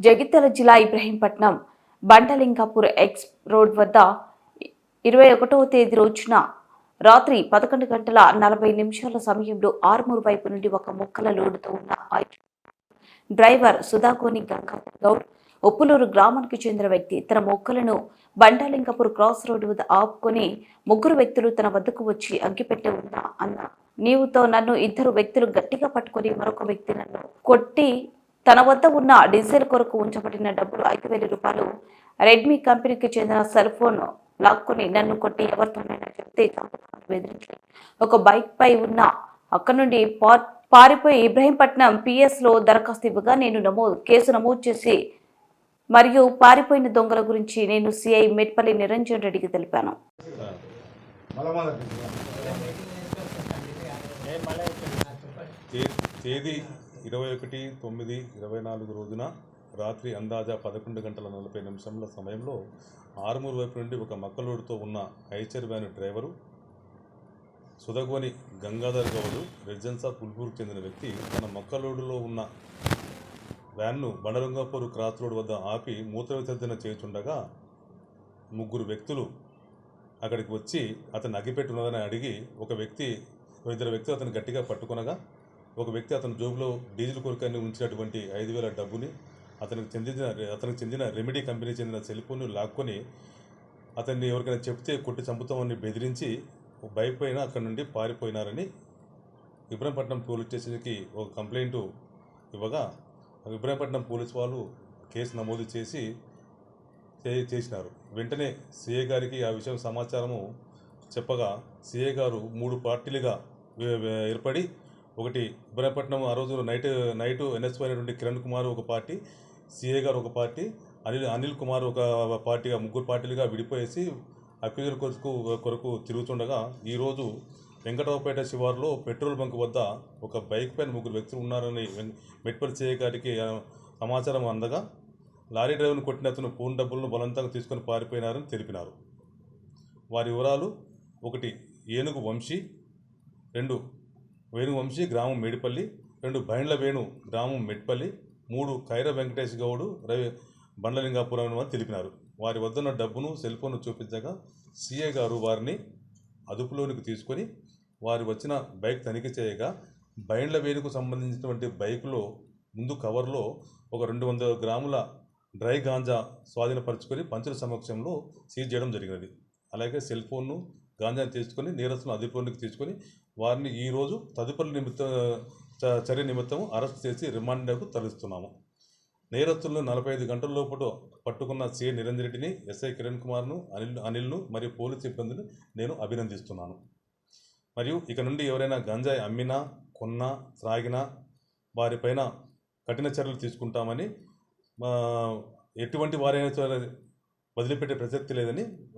జగిత్యాల జిల్లా Ibrahimpatnam Bandalingapur X road వద్ద ఇరవై ఒకటవ తేదీ రోజున రాత్రి పదకొండు గంటల నలభై నిమిషాల సమయంలో ఆర్మూరు వైపు నుండి ఒక మొక్కల లోడుతో ఉన్న డ్రైవర్ సుధాకోని గంగాధర్ గౌడ్ ఉప్పులూరు గ్రామానికి చెందిన వ్యక్తి. తన మొక్కలను బండాలింగపూర్ క్రాస్ రోడ్డు వద్ద ఆపుకొని ముగ్గురు వ్యక్తులు తన వద్దకు వచ్చి అగ్గిపెట్టె ఉందా అన్న నీవుతో నన్ను ఇద్దరు వ్యక్తులు గట్టిగా పట్టుకొని మరొక వ్యక్తి నన్ను కొట్టి తన వద్ద ఉన్న డీజిల్ కొరకు ఉంచబడిన డబ్బులు ఐదు వేల రూపాయలు. రెడ్మీ కంపెనీకి చెందిన సెల్ ఫోన్ లాక్కొని నన్ను కొట్టి ఎవరితోనైనా చెప్తే చంపుతామని బెదిరించి ఒక బైక్ పై ఉన్న అక్కడి నుండి పారిపోయి ఇబ్రహీంపట్నం పిఎస్లో దరఖాస్తు ఇవ్వగా నేను నమోదు కేసు నమోదు చేసి మరియు పారిపోయిన దొంగల గురించి నేను సిఐ మెట్పల్లి నిరంజన్ రెడ్డికి తెలిపాను. తేదీ ఇరవై ఒకటి తొమ్మిది ఇరవై నాలుగు రోజున రాత్రి అందాజా పదకొండు గంటల నలభై నిమిషంల సమయంలో ఆరుమూరు వైపు నుండి ఒక మక్కలోడుతో ఉన్న Eicher van driver Sudhagoni Gangadhar Goud residence of పుల్పూర్కు చెందిన వ్యక్తి తన మొక్కలోడులో ఉన్న వ్యాన్ను బండరంగాపూర్ క్రాస్ రోడ్ వద్ద ఆపి మూత్ర విసర్జన చేయుచుండగా ముగ్గురు వ్యక్తులు అక్కడికి వచ్చి అతను అగ్గిపెట్టున్నదని అడిగి ఒక వ్యక్తి ఇద్దరు వ్యక్తులు అతను గట్టిగా పట్టుకొనగా ఒక వ్యక్తి అతని జోబులో డీజిల్ కొరకని ఉంచినటువంటి ఐదు వేల డబ్బుని అతనికి చెందిన అతనికి చెందిన రెమెడీ కంపెనీ చెందిన సెల్ లాక్కొని అతన్ని ఎవరికైనా చెప్తే కొట్టి చంపుతామని బెదిరించి భయపోయిన బైక్ పైన అక్కడి నుండి పారిపోయినారని ఇబ్రహీంపట్నం పోలీస్ స్టేషన్కి ఒక కంప్లైంట్ ఇవ్వగా ఇబ్రహీంపట్నం పోలీస్ వాళ్ళు కేసు నమోదు చేసి చేసినారు. వెంటనే సిఏ గారికి ఆ విషయం సమాచారము చెప్పగా సిఏ గారు మూడు పార్టీలుగా ఏర్పడి ఒకటి ఇబ్రాహీంపట్నం ఆ రోజు నైట్ నైట్ ఎన్ఎస్వై అయినటువంటి కిరణ్ కుమార్ ఒక పార్టీ సిఏ గారు ఒక పార్టీ అనిల్ అనిల్ కుమార్ ఒక పార్టీగా ముగ్గురు పార్టీలుగా విడిపోయేసి అక్యూజర్ కొరకు కొరకు తిరుగుతుండగా ఈరోజు వెంకటరావుపేట శివారులో పెట్రోల్ బంక్ వద్ద ఒక బైక్ పైన ముగ్గురు వ్యక్తులు ఉన్నారని వెం- మెట్పల్లి గారికి సమాచారం అందగా లారీ డ్రైవర్ను కొట్టిన అతను ఫోన్ డబ్బులను బలవంతంగా తీసుకొని పారిపోయినారని తెలిపినారు. వారి వివరాలు ఒకటి ఏనుగు వంశీ రెండు వేణువంశీ గ్రామం మేడిపల్లి రెండు బైండ్ల వేణు గ్రామం మెట్పల్లి మూడు కైర వెంకటేష్ గౌడు రవి బండలింగాపురం అని తెలిపినారు. వారి వద్దన్న డబ్బును సెల్ ఫోన్ చూపించగా సీఏ గారు వారిని అదుపులోనికి తీసుకొని వారు వచ్చిన బైక్ తనిఖీ చేయగా బైండ్ల వేణుకు సంబంధించినటువంటి బైకులో ముందు కవర్లో ఒక రెండు వందల గ్రాముల డ్రై గాంజా స్వాధీనపరచుకొని పంచుల సమక్షంలో సీజ్ చేయడం జరిగినది. అలాగే సెల్ ఫోన్ను గాంజాను తీసుకొని నేరస్తులను అదుపులోనికి తీసుకొని వారిని ఈరోజు తదుపరి నిమిత్త చ- చర్య నిమిత్తం అరెస్ట్ చేసి రిమాండ్కు తరలిస్తున్నాము. నేరస్తులను నలభై ఐదు గంటల లోపల పట్టుకున్న సిఐ నిరంజన్ రెడ్డిని ఎస్ఐ కిరణ్ కుమార్ను అనిల్ అనిల్ను మరియు పోలీస్ సిబ్బందిని నేను అభినందిస్తున్నాను. మరియు ఇక నుండి ఎవరైనా గంజాయి అమ్మినా కొన్నా త్రాగినా వారిపైన కఠిన చర్యలు తీసుకుంటామని మా ఎటువంటి వారైనా వదిలిపెట్టే ప్రసక్తి లేదని